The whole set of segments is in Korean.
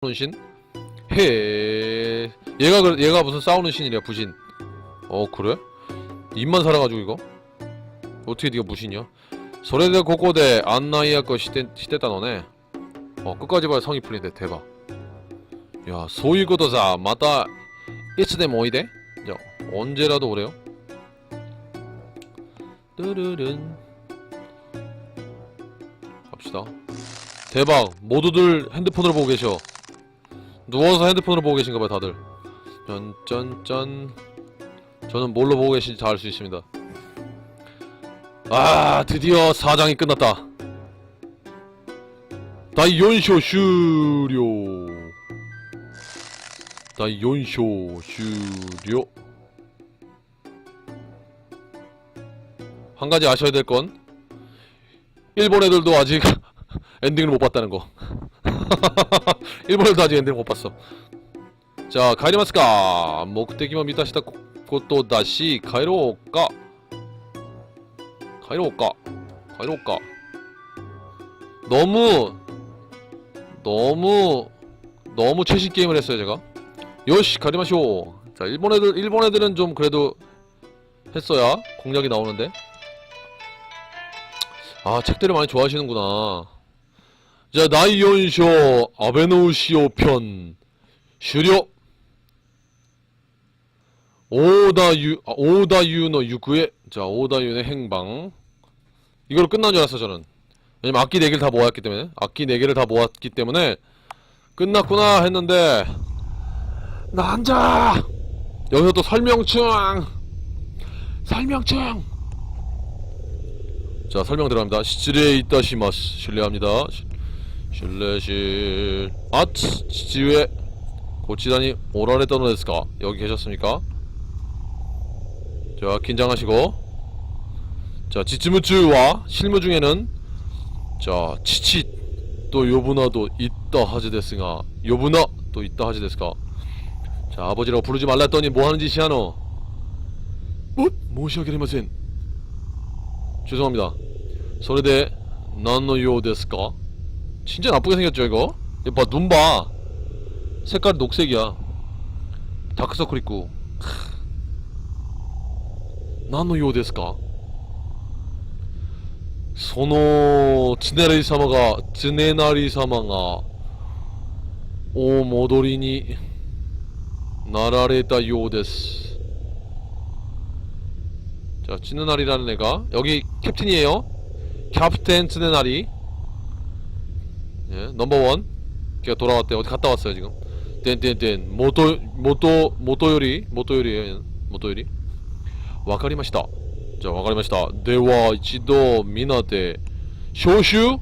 싸우는 신? 해 얘가 그 얘가 무슨 싸우는 신이랴 부신. 어 그래? 입만 살아가지고 이거? 어떻게 네가 무신이야? 소레데 고고데 안나이야 거 시대 시대다 너네. 어 끝까지 봐야 성이 풀린대. 대박. 야 소이고도사 마다. 이츠데 모이데? 야 언제라도 오래요? 뜨르른 갑시다. 대박. 모두들 핸드폰으로 보고 계셔 누워서 핸드폰으로 보고 계신가 봐요 다들. 짠짠짠. 저는 뭘로 보고 계신지 다 알 수 있습니다. 아 드디어 사장이 끝났다. 다이온쇼 슈료 다이온쇼 슈료 한 가지 아셔야 될 건 일본 애들도 아직 엔딩을 못 봤다는 거 일본에도 아직 엔딩 못 봤어. 자, 가이리마스까? 목대기만 미다시다 곳도 다시 가이로까? 가이로까? 가이로까? 너무 너무 너무 최신 게임을 했어요, 제가. 요시 가리마쇼. 자, 일본 애들 일본 애들은 좀 그래도 했어야 공략이 나오는데. 아, 책들을 많이 좋아하시는구나. 자, 나이온쇼 아베노우시오 편終了 오다유 아, 오다유노 유구의 자 오다유의 행방. 이걸로 끝난 줄 알았어 저는. 왜냐면 악기 4개를 다 모았기 때문에 악기 4개를 다 모았기 때문에 끝났구나 했는데 나 앉아! 여기서 또 설명충! 설명충! 자 설명 들어갑니다. 시츠레 이따시마스 실례합니다 실례실. 아 치- 지지에 고치다니 오라레다노 데스까 여기 계셨습니까? 자 긴장하시고. 자 지츠무츠와 실무 중에는 자 치치 또 요부나도 있다 하지 데스가 요부나 또 있다 하지 데스까? 자 아버지라고 부르지 말라 했더니 뭐하는 짓이야 너? 뭐? 모시하게리마센 죄송합니다. 소레데 난노요 데스까 진짜 나쁘게 생겼죠 이거? 이거 봐, 눈 봐. 색깔 녹색이야. 다크서클 있고. 나노 요데스까? 소노 지네리 사마가 지네나리 사마가 오 모도리니 나라레다 요데스. 자, 지네나리라는 애가 여기 캡틴이에요. 캡틴 지네나리. 예, 넘버원 걔가 돌아왔대. 어디 갔다 왔어요 지금? 땐땐땐 모토 모토 모토요리 모토요리에요 얘는. 모토요리. 와카리마시다. 자 와카리마시다. 대와 이치도 미나데 쇼슈?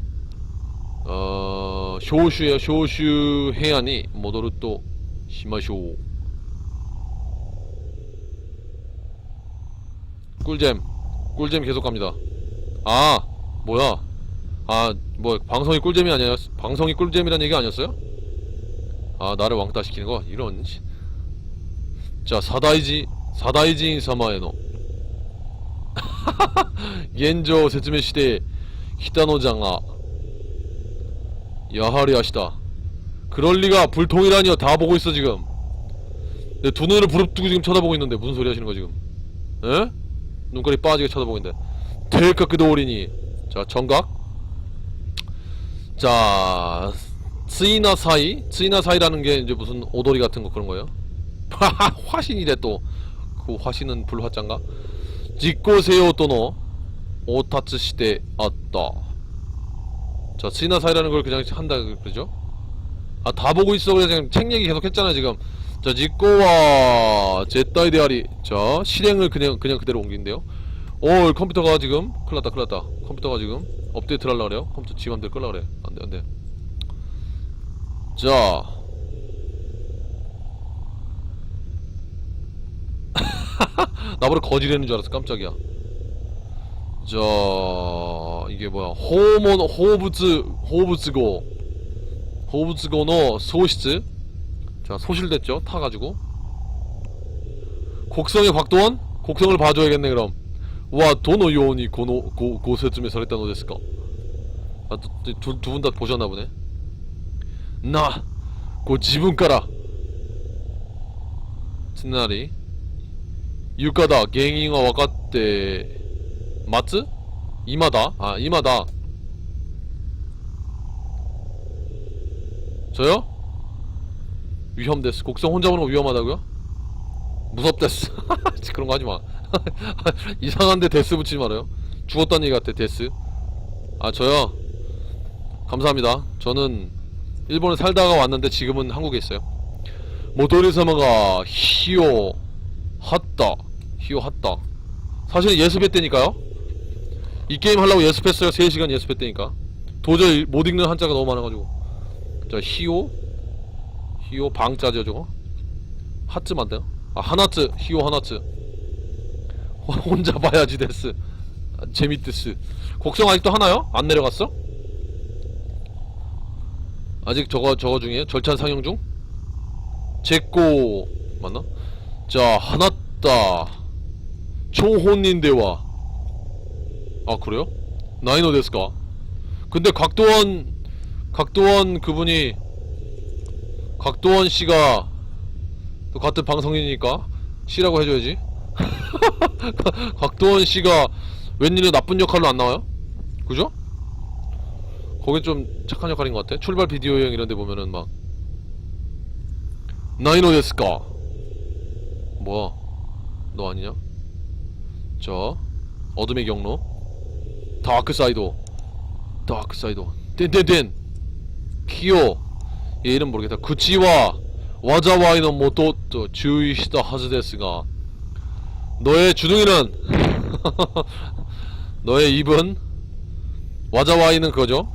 어 쇼슈야 쇼슈 해안이 모도르 또 시마쇼. 꿀잼. 꿀잼 계속 갑니다. 아 뭐야 아, 뭐 방송이 꿀잼이 아니었 방송이 꿀잼이란 얘기 아니었어요? 아, 나를 왕따 시키는 거 이런. 씨. 자, 사다이지 사다이지인 사마에노. 옌조 세츠메 시대 히타노장아 야하리 아시다. 그럴 리가 불통이라니요. 다 보고 있어 지금. 내두 눈을 부릅뜨고 지금 쳐다보고 있는데 무슨 소리 하시는 거 지금? 에? 눈깔이 빠지게 쳐다보고 있는데. 테이크 그도오리니. 자, 정각. 자, 스이나 사이? 스이나 사이라는 게 이제 무슨 오도리 같은 거 그런 거예요? 화신이래 또. 그 화신은 불화짠가? 직고세요 또노 오타츠 시대 아따. 자, 스이나 사이라는 걸 그냥 한다 그러죠? 아, 다 보고 있어. 그래서 그냥 책 얘기 계속 했잖아, 지금. 자, 직고와 제타이 데아리. 자, 실행을 그냥, 그냥 그대로 옮긴대요. 오, 컴퓨터가 지금 큰일 났다, 큰일 났다. 컴퓨터가 지금 업데이트를 하려고 그래요. 컴퓨터 지 맘대로 끌라 그래. 안 돼, 안 돼. 자. 나보다 거지라는 줄 알았어, 깜짝이야. 자, 이게 뭐야. 호모노, 호부츠, 호부츠고. 호부츠고노 소시츠. 자, 소실됐죠? 타가지고. 곡성의 곽도원? 곡성을 봐줘야겠네, 그럼. はどのようにこのごご説明されたのですかあと두분 다 보셨나 보네 나 こう自分からつまり床だ原因は分かって待つ今だあ今だ 저요? 위험데스 곡성 혼자 보는 거 위험하다고요? 무섭데스 그런 거 하지마 이상한데 데스 붙이지 말아요. 죽었다는 얘기 같아 데스. 아 저요? 감사합니다. 저는 일본에 살다가 왔는데 지금은 한국에 있어요. 모토리사마가 히오 핫다 히오 핫다. 사실은 예습했다니까요. 이 게임 하려고 예습했어요. 3시간 예습했다니까. 도저히 못 읽는 한자가 너무 많아가지고. 자 히오? 히오 방자죠 저거? 하츠 맞나요? 아 하나츠 히오 하나츠 혼자 봐야지 데스 아, 재밌데스 곡성 아직도 하나요? 안 내려갔어? 아직 저거 저거 중에 절찬 상영 중? 제꼬 맞나? 자 하나따 초혼인 대화 아 그래요? 나이노 데스까? 근데 각도원 각도원 그분이 각도원 씨가 또 같은 방송인이니까 씨라고 해줘야지 각도원 씨가 웬일로 나쁜 역할로 안 나와요? 그죠? 거긴 좀 착한 역할인 것 같아. 출발 비디오 여행 이런 데 보면은 막 나이노 데스까? 뭐야? 너 아니냐? 자 어둠의 경로. 다크사이도. 다크사이도. 땐땐땐 키오. 얘 이름 모르겠다. 구치와 와자와이의 모토 또 주의시다 하즈 데스가 너의 주둥이는? 너의 입은? 와자와이는 그거죠?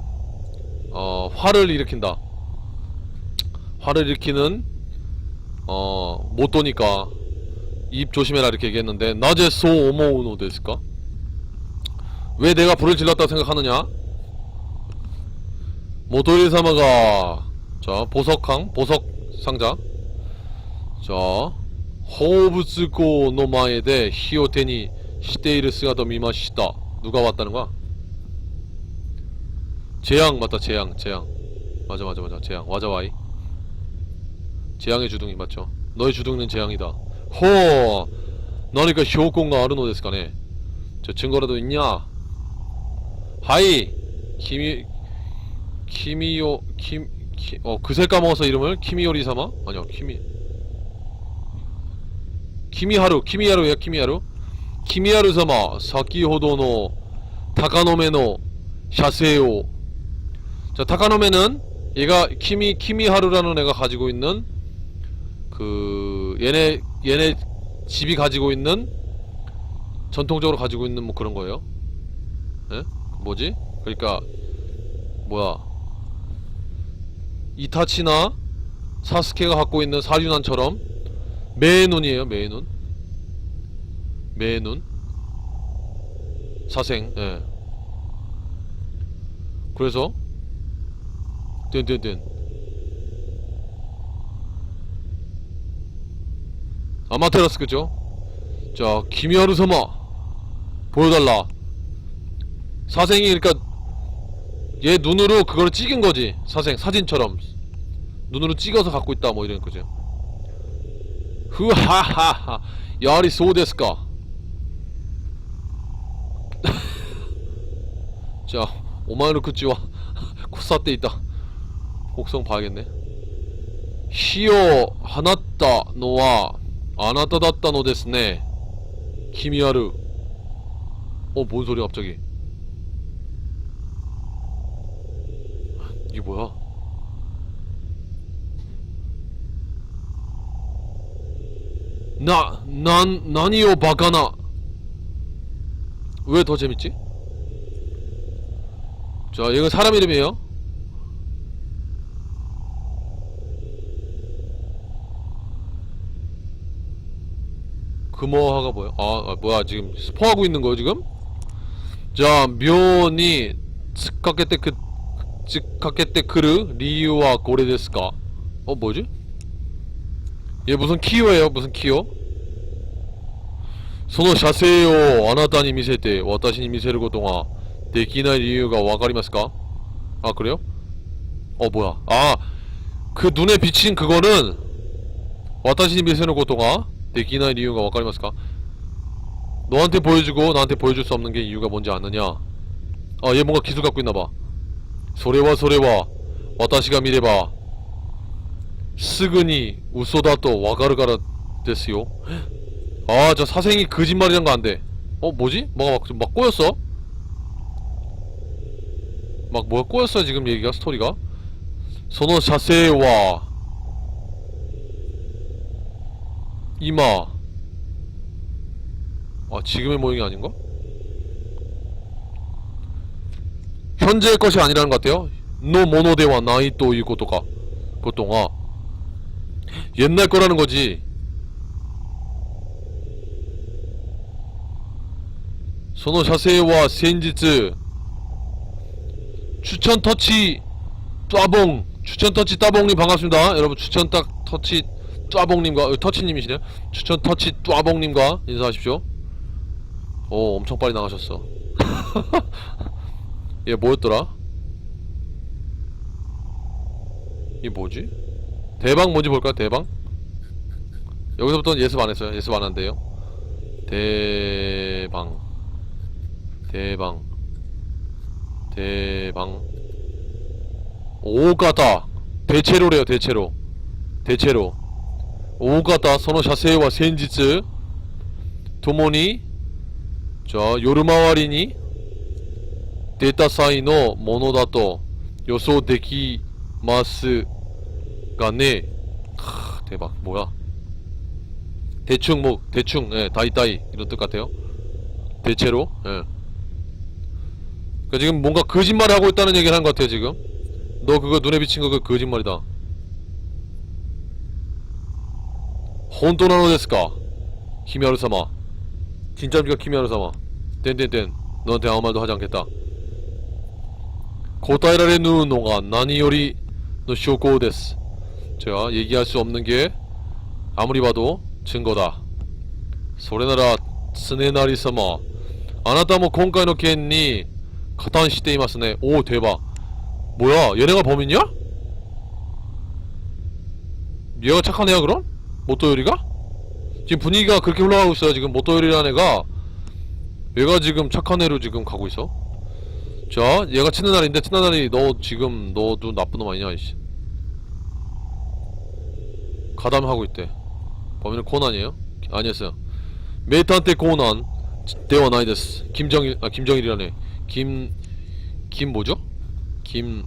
어 화를 일으킨다. 화를 일으키는 어 모토니까 입 조심해라 이렇게 얘기했는데 나제 소 오모우노 데스까? 왜 내가 불을 질렀다고 생각하느냐? 모토리사마가 자 보석항 보석 상자. 자 미마시다. 누가 왔다는 거야? 재앙 맞다 재앙 재앙. 맞아 맞아 맞아. 재앙. 와자와이. 재앙의 주둥이 맞죠? 너의 주둥이는 재앙이다. 호! 너니까 효공가 아르노 데스까네. 저 증거라도 있냐? 하이! 키미 키미요 킴 키, 어 그새 까먹어서 이름을 키미요리 사마? 아니요 키미 키미하루 키미하루야 키미하루 키미하루 사마 사키호도노 타카노메노 샤세요 자 타카노메는 얘가 키미 키미하루라는 애가 가지고 있는 그 얘네 얘네 집이 가지고 있는 전통적으로 가지고 있는 뭐 그런 거예요 예? 뭐지? 그러니까 뭐야 이타치나 사스케가 갖고 있는 사륜안처럼 매의 눈이에요 매의 눈 매의 눈 사생 예. 그래서 뜬뜬뜬 아마테라스 그죠? 자 키미하루 사마 보여달라. 사생이 그러니까 얘 눈으로 그걸 찍은 거지. 사생 사진처럼. 눈으로 찍어서 갖고 있다 뭐 이런 거죠 흐하하하 야리 소데스까 자 오마이노 쿠치와 쿠사때 있다 곡성 봐야겠네 히오 하나따 노와 아나타다따 노 데스네 키미하루 어뭔 소리야 갑자기 이게 뭐야? 나, 난, 난이요, 바가나. 왜 더 재밌지? 자, 이거 사람 이름이에요. 금어화가 뭐야? 아, 아, 뭐야, 지금 스포하고 있는 거야, 지금? 자, 묘니, 츠카케테크, 츠카케테크르, 리유와 고레데스카. 어, 뭐지? 얘 무슨 키요예요? 무슨 키요? 소노 샤세요. 아나타니 미세테. 와타시니 미세르 고동아. 데키나이 이유가 와가리마스까? 아 그래요? 어 뭐야? 아 그 눈에 비친 그거는 와타시니 미세르 고동아. 데키나이 이유가 와가리마스까? 너한테 보여주고 나한테 보여줄 수 없는 게 이유가 뭔지 아느냐? 아 얘 뭔가 기술 갖고 있나봐. 소레와 소레와 와타시가 미래봐. 스그니 우소다또 와가르가라 데스요. 아, 저 사생이 거짓말이란 거 안 돼. 어, 뭐지? 뭐가 막, 막 꼬였어? 막 뭐가 꼬였어 지금 얘기가 스토리가? その射精は今 아 지금의 모형이 아닌가? 현재의 것이 아니라는 것 같아요. 노 모노데와 나이 또いうことか. 보통아 옛날 거라는 거지. 선호 자세와 센지츠 추천 터치 따봉 추천 터치 따봉님 반갑습니다 여러분 추천 딱 터치 따봉님과 어, 터치님이시네요 추천 터치 따봉님과 인사하십시오 오 엄청 빨리 나가셨어 얘 뭐였더라? 얘 뭐지? 대방 뭔지 볼까요? 대방 여기서부터는 예습 안 했어요. 예습 안 한대요. 대방. 대방. 대방. 오가다. 대체로래요 대체로. 대체로. 오가다. 서노 샤세와 센지츠. 도모니. 자 요르마와리니. 데이터 사이노. 모노다또 요소 데키 마스 가네 크, 대박. 뭐야? 대충 뭐 대충 예 다이다이 이런 뜻 같아요. 대체로 예. 그러니까 지금 뭔가 거짓말을 하고 있다는 얘기를 한 것 같아요 지금. 너 그거 눈에 비친 거 그 거짓말이다. 혼토나노 데스까? 키미하루 사마 진짜입니까 키미하루 사마 땐땐땐. 너한테 아무 말도 하지 않겠다. 고타이라레누 노가 나니 요리 노 쇼코 데스 제가 얘기할 수 없는 게 아무리 봐도 증거다. 소리나라 스네나리사마 아나타모 콘카이노켄니 가탄 시대이마스네 오 대박 뭐야 얘네가 범인이야? 얘가 착한 애야 그럼? 모토요리가? 지금 분위기가 그렇게 흘러가고 있어요 지금 모토요리라는 애가 얘가 지금 착한 애로 지금 가고 있어 자 얘가 친한 날인데 친한 날이 너 지금 너도 나쁜 놈 아니냐 이씨 가담하고 있대 범인은 코난이에요? 아니었어요 메이트한테 코난 대화 나이 데스 김정일 아 김정일이라네 김 김 뭐죠? 김,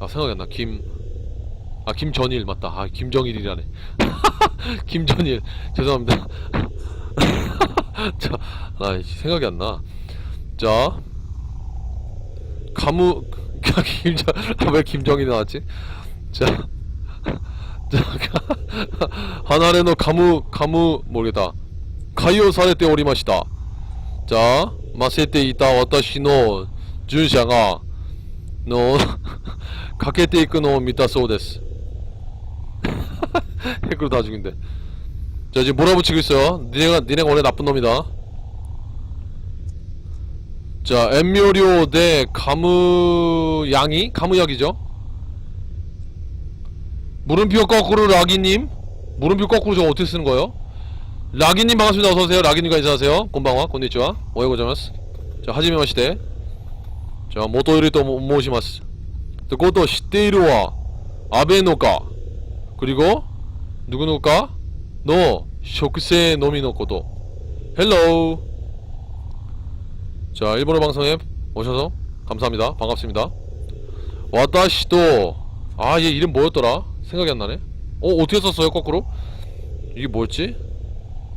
아, 생각이 안 나. 김, 아, 김전일, 맞다. 아, 김정일이라네. 김전일. 죄송합니다. 자, 아, 생각이 안 나. 자, 가무, 김정, 아, 왜 김정일이 나왔지? 자, 자, 하나레 노 가무 가무 모르겠다. 가요 사레떼 오리마시다. 자, 마세테 이따 와타시노 준샤가 노 가케테 이크노 미타소데스. 해그로 다 죽인데. 자, 지금 몰아붙이고 있어요. 니네가 니네가 원래 나쁜 놈이다. 자, 엠묘료 대 가무 양이 가무 약이죠. 물음표 거꾸로 라기님? 물음표 거꾸로 저거 어떻게 쓰는 거예요? 라기님 반갑습니다. 어서오세요. 라기님과 인사하세요. 곤방와 곤니치와. 오해고자마스. 자 하지메마 시대. 자 모토요리 또 모시마스. 그것도 시대이루와 아베노까 그리고 누구노까? 노 쇼크세 노미노코도. 헬로우 자 일본어 방송에 오셔서 감사합니다. 반갑습니다. 와다시도. 아얘 이름 뭐였더라? 생각이 안 나네. 어 어떻게 썼어요 거꾸로? 이게 뭐였지?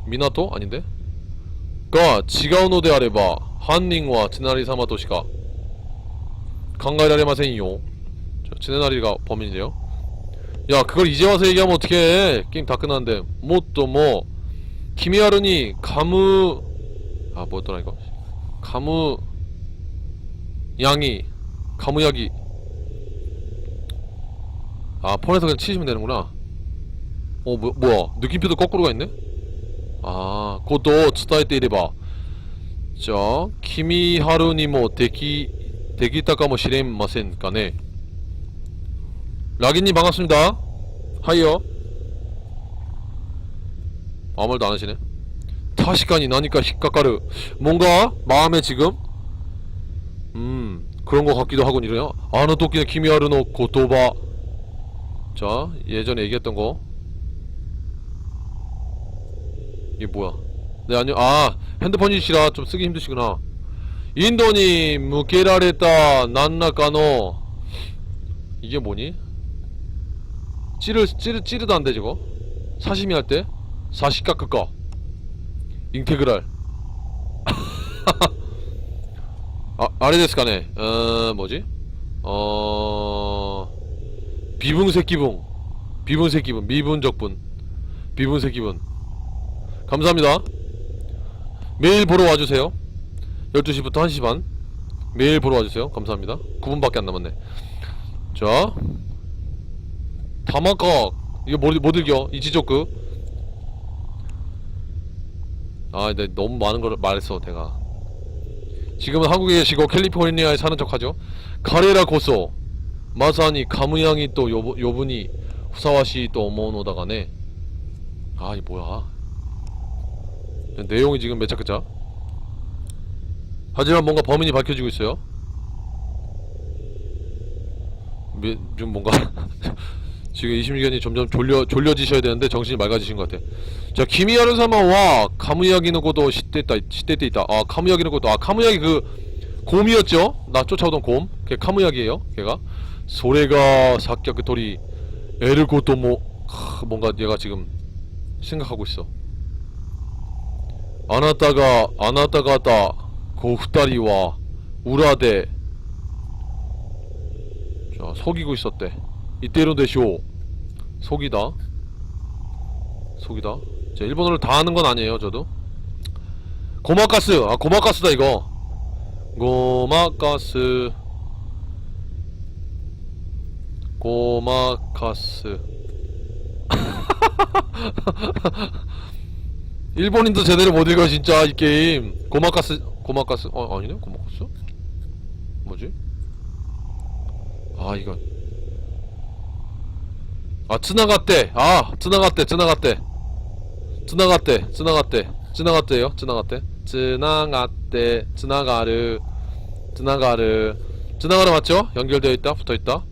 미나토? 아닌데? 가 지가오노데 아레바 한닝와 지나리사마 도시가. 강가이라레 마세이요 지네나리가 범인이에요. 야 그걸 이제 와서 얘기하면 어떻게 해. 게임 다 끝났는데. 뭐또 뭐. 김이하르니 가무 아 뭐였더라 이거? 가무 양이 가무야기. 아 폰에서 그냥 치시면 되는구나. 어 뭐, 뭐야? 느낌표도 거꾸로 가 있네? 아 그것도 스타일 때 이래봐. 자 키미하루니모 대기 대기타카모 시렘 마센까네. 라기님 반갑습니다. 하이요. 아무 말도 안 하시네. 타시간이 나니까 히카카르 뭔가 마음에 지금? 음 그런 것 같기도 하군 이래요. 아노토끼의 키미하루노 고토바. 자 예전에 얘기했던 거. 이게 뭐야? 네 아니요 아 핸드폰이시라 좀 쓰기 힘드시구나. 인도니 무게라레타 난나카노. 이게 뭐니? 찌르 찌르 찌르다는데 저거? 사시미 할 때? 사시카크까? 인테그랄. 아 아레데스카네. 어 뭐지? 어 비붕새끼붕 비붕새끼분. 미분적분. 비분새끼분. 감사합니다. 매일 보러 와주세요. 12시부터 1시 반. 매일 보러 와주세요. 감사합니다. 9분밖에 안 남았네. 자. 다마각. 이거 못, 못 읽겨? 이지조크 아 근데 너무 많은 걸 말했어 내가. 지금은 한국에 계시고 캘리포니아에 사는 척하죠. 가레라 고소 또 어머노다가네 아이 뭐야 내용이 지금 몇 자크자 하지만 뭔가 범인이 밝혀지고 있어요 미, 좀 뭔가 지금 26년이 점점 졸려 졸려지셔야 되는데 정신이 맑아지신 것 같아. 자 키미야르 사마 와 카무야기는 것도 시대다 시대 때 있다. 아 카무야기는 것도 아 카무야기 그 곰이었죠? 나 쫓아오던 곰. 걔 카무야기예요. 걔가 소래가 사격 그 돌이 에르고도 뭐 하, 뭔가 얘가 지금 생각하고 있어. 아나타가 아나타가다 고 후다리와 우라데 자 속이고 있었대. 이때로 되쇼 속이다 속이다 자 일본어를 다 하는 건 아니에요 저도 고마가스 아 고마가스다 이거 고마가스. 고마가스. 일본인도 제대로 못 읽어 진짜 이 게임. 고마가스 고마가스 어 아니네? 고마가스? 뭐지? 아 이건 아 지나갔대 아 지나갔대 지나갔대 지나갔대 지나갔대 지나갔대요? 지나갔대 지나갔대 지나가르 지나가르 지나가르 맞죠? 연결되어 있다 붙어있다.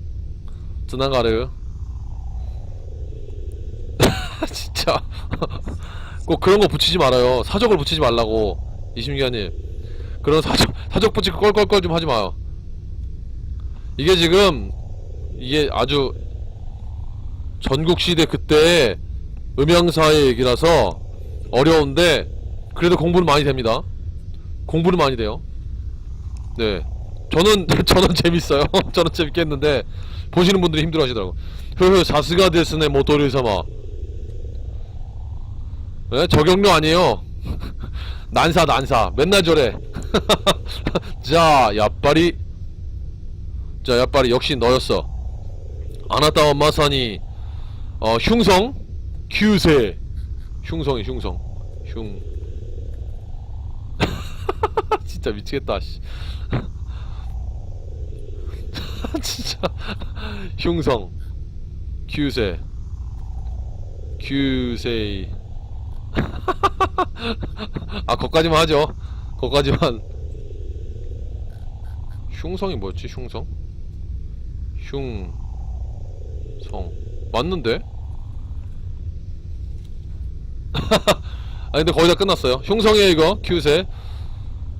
지나가르 진짜. 꼭 그런 거 붙이지 말아요. 사적을 붙이지 말라고 이심기아님. 그런 사적 사적 붙이고 껄껄껄 좀 하지 마요. 이게 지금 이게 아주 전국 시대 그때 음향사의 얘기라서 어려운데 그래도 공부는 많이 됩니다. 공부는 많이 돼요. 네. 저는 저는 재밌어요. 저는 재밌게 했는데 보시는 분들이 힘들어하시더라고. 흐흐 사스가 데스네 모토를 삼아. 네, 저격료 아니에요. 난사 난사 맨날 저래. 자 야빠리 자 야빠리 역시 너였어. 아나타와 마사니 어 흉성 규세 흉성이 흉성 흉 진짜 미치겠다 씨. 진짜. 흉성. 규세. 규세 아 거까지만 하죠. 거까지만. 흉성이 뭐였지 흉성? 흉성. 맞는데? 아 근데 거의 다 끝났어요. 흉성이에요 이거. 큐세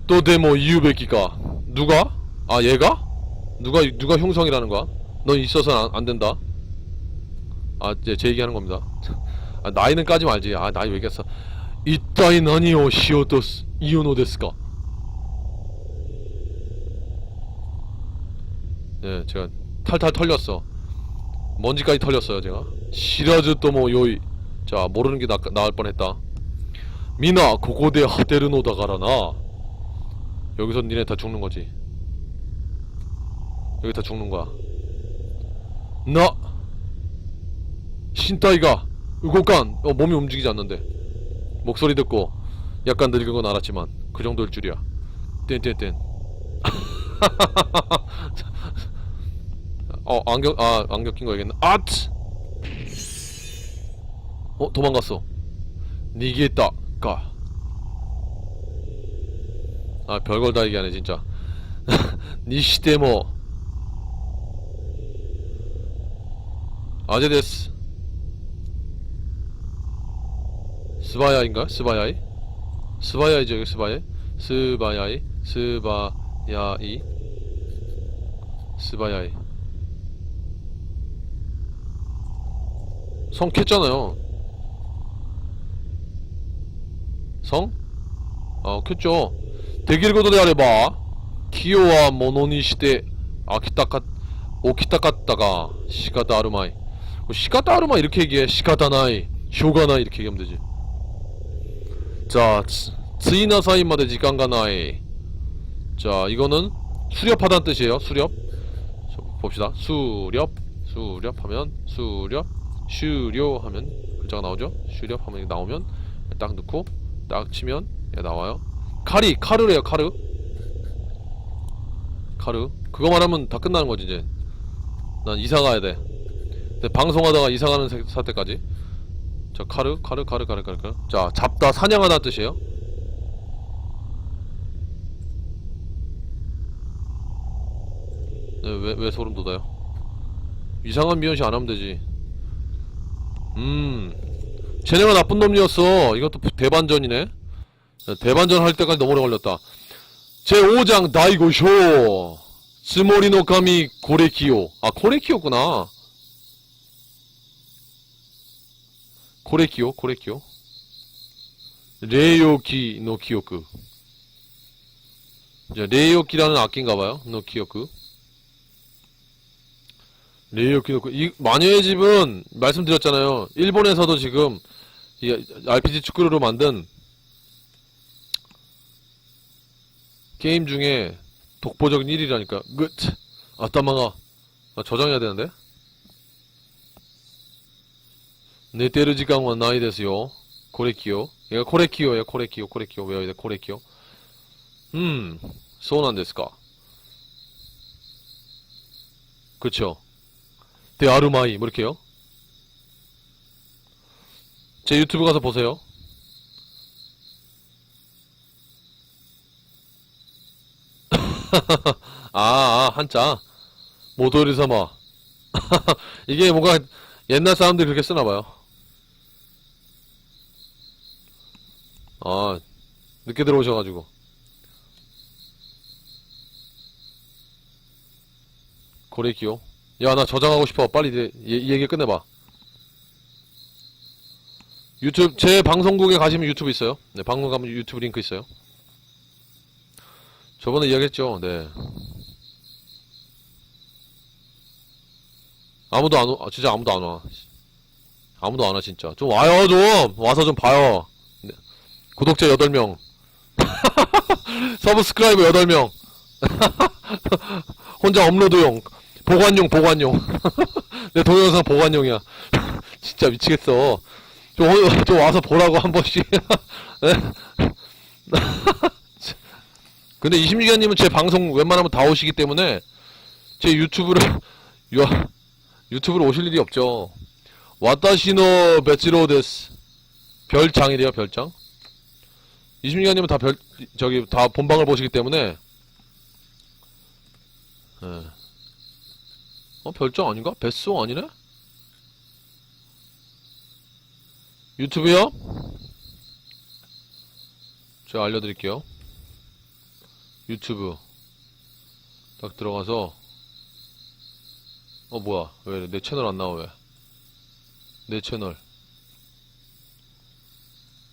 또 데모 이유베키가 누가? 아 얘가? 누가 누가 흉성이라는 거야? 넌 있어서는 안, 안 된다. 아 이제 제 얘기하는 겁니다. 아, 나이는 까지 말지. 아 나이 왜 얘기했어? 이따이 나니오 시오토스 이오노 데스까 예 제가 탈탈 털렸어. 먼지까지 털렸어요 제가. 시라즈 또뭐 요이 자 모르는 게 나, 나을 뻔했다. 미나 고고대 하데르노다 가라나 여기서 니네 다 죽는 거지? 여기 다 죽는 거야? 나! 신따이가 의곡간 어 몸이 움직이지 않는데. 목소리 듣고 약간 늙은 건 알았지만 그 정도일 줄이야. 뗀뗀뗀 어 안경 아 안경 낀거 알겠네 아트 어 도망갔어. 니게다 까. 아 별걸 다 얘기하네 진짜 니시데모 아제 데스 스바야인가? 스바야이? 스바야이죠 이거 스바야이? 스바야이? 스바야이? 스바야이 성 켰잖아요 성? 아 켰죠 대길고도 대하래봐 기요와 모노니 시대 아키타카 오키타카타가 시가다 아르마이. 뭐 시가다 아르마 이렇게 얘기해? 시가다 나이 쇼가 나이 이렇게 얘기하면 되 지. 자 츠- 츠이나 사이마데 지간가 나이. 자 이거는 수렵하다는 뜻이에요. 수렵. 자, 봅시다. 수렵 수렵 하면 수렵 슈료 하면 글자가 나오죠? 슈렵 하면 나오면 딱 넣고 딱 치면 얘 나와요 카리 카르래요 카르 카르 그거 말하면 다 끝나는 거지 이제 난 이사 가야 돼 근데 방송하다가 이사 가는 세- 사태까지 자 카르 카르 카르 카르 카르 카르 자 잡다 사냥하다 뜻이에요 네, 왜, 왜 소름 돋아요? 이상한 미연씨 안 하면 되지. 음, 쟤네가 나쁜 놈이었어. 이것도 대반전이네. 자, 대반전 할 때까지 너무 오래 걸렸다. 제5장 다이고쇼. 스모리노 카미 고레키요. 아, 고레키요구나. 고레키요, 고레키요. 레요키 노 키요크. 자, 레요키라는 악기인가봐요. 노 키요크. 레이오키 놓고 이 마녀의 집은 말씀드렸잖아요. 일본에서도 지금 이 RPG 축구로 만든 게임 중에 독보적인 1위라니까. 그 아따마가 아, 저장해야 되는데. 네테르 시간은 나이 됐어요. 고레키요. 얘가 고레키요예요. 고레키요. 고레키요. 외워야 돼. 고레키요. 음, そうなんですか. 그쵸. 대 아르마이 뭐 이렇게요. 제 유튜브 가서 보세요. 아, 아 한자 모도리 삼아 이게 뭔가 옛날 사람들이 그렇게 쓰나 봐요. 아 늦게 들어오셔가지고 고래기요. 야, 나 저장하고 싶어. 빨리 이제 이, 이 얘기 끝내봐. 유튜브, 제 방송국에 가시면 유튜브 있어요. 네, 방송 가면 유튜브 링크 있어요. 저번에 이야기했죠. 네. 아무도 안, 오, 아, 진짜 아무도 안 와. 아무도 안 와, 진짜. 좀 와요, 좀! 와서 좀 봐요. 네. 구독자 8명. 서브스크라이버 8명. 혼자 업로드용. 보관용, 보관용. 내 동영상 보관용이야. 진짜 미치겠어. 좀, 어- 좀 와서 보라고 한 번씩. 네? 근데 26기가님은 제 방송 웬만하면 다 오시기 때문에 제 유튜브를, 유, 유튜브로 오실 일이 없죠. 와타시노 베치로 데스. 별장이래요, 별장. 26기가님은 다 별, 저기, 다 본방을 보시기 때문에. 예. 어 별장 아닌가? 뱃송 아니네? 유튜브요? 제가 알려드릴게요 유튜브 딱 들어가서 어 뭐야 왜 내 채널 안 나와 왜내 채널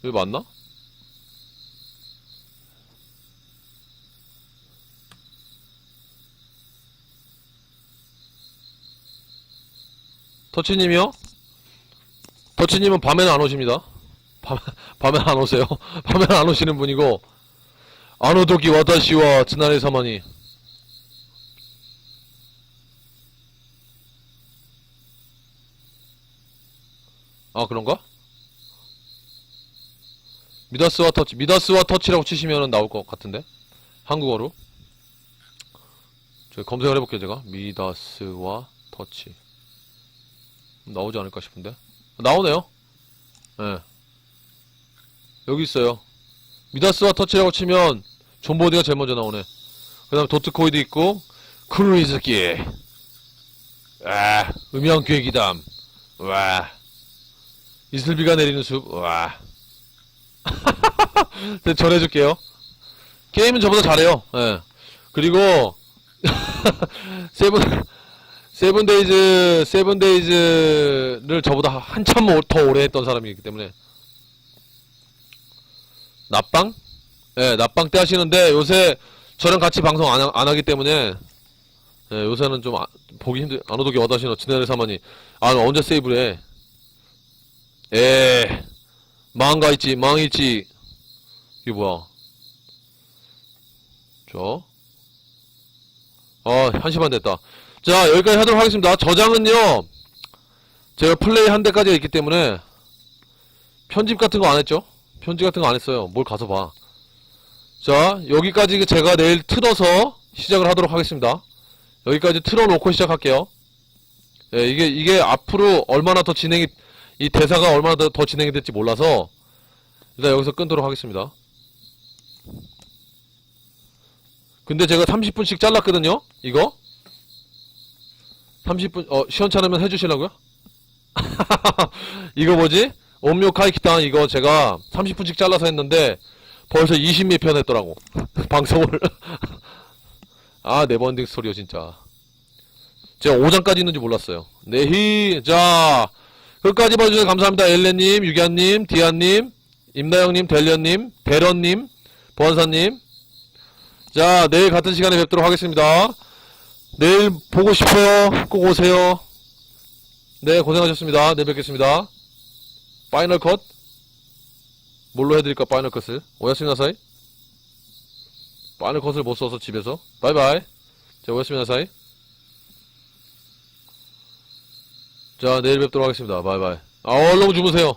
왜 맞나? 터치님이요? 터치님은 밤에는 안 오십니다. 밤, 밤에 안 오세요. 밤에 안 오시는 분이고, 아노도기 와다시와 츠나레 사마니. 아, 그런가? 미다스와 터치, 미다스와 터치라고 치시면 나올 것 같은데? 한국어로. 저 검색을 해볼게요, 제가. 미다스와 터치. 나오지 않을까 싶은데 나오네요 예. 여기 있어요. 미다스와 터치라고 치면 존보디가 제일 먼저 나오네. 그 다음에 도트코이드 있고, 크루이즈기. 와, 음향기획이담. 와. 이슬비가 내리는 숲. 와. 네, 전해줄게요. 게임은 저보다 잘해요. 예. 그리고, 세븐, 세븐데이즈, 세븐데이즈를 저보다 한참 오- 더 오래 했던 사람이기 때문에. 낮방? 예, 낮방 때 하시는데 요새 저랑 같이 방송 안, 하, 안 하기 때문에 예, 요새는 좀 아- 보기 힘들, 안 오도게 와다시노 지네르 사마니. 아, 너 언제 세이브를 해? 에, 망가 있지, 망 있지. 이게 뭐야? 저. 아, 한 시간 됐다. 자, 여기까지 하도록 하겠습니다. 저장은요, 제가 플레이 한 대까지 있기 때문에, 편집 같은 거 안 했죠? 편집 같은 거 안 했어요. 뭘 가서 봐. 자, 여기까지 제가 내일 틀어서 시작을 하도록 하겠습니다. 여기까지 틀어놓고 시작할게요. 예, 이게, 이게 앞으로 얼마나 더 진행이, 이 대사가 얼마나 더, 더 진행이 될지 몰라서, 일단 여기서 끊도록 하겠습니다. 근데 제가 30분씩 잘랐거든요? 이거? 30분, 어, 시원찮으면 해주시려고요? 이거 뭐지? 온묘 카이키탄 이거 제가 30분씩 잘라서 했는데, 벌써 20몇 편 했더라고. 방송을. 아, 네버엔딩 스토리요, 진짜. 제가 5장까지 있는지 몰랐어요. 네히, 자, 끝까지 봐주셔서 감사합니다. 엘레님, 유기한님, 디안님, 임나영님, 델련님, 대련님, 보안사님. 자, 내일 같은 시간에 뵙도록 하겠습니다. 내일 보고 싶어요. 꼭 오세요. 네, 고생하셨습니다. 내일 뵙겠습니다. 파이널 컷? 뭘로 해드릴까, 파이널 컷을? 오야스미 나사이? 파이널 컷을 못 써서 집에서. 바이바이. 자, 오야스미 나사이. 자, 내일 뵙도록 하겠습니다. 바이바이. 아, 얼른 주무세요.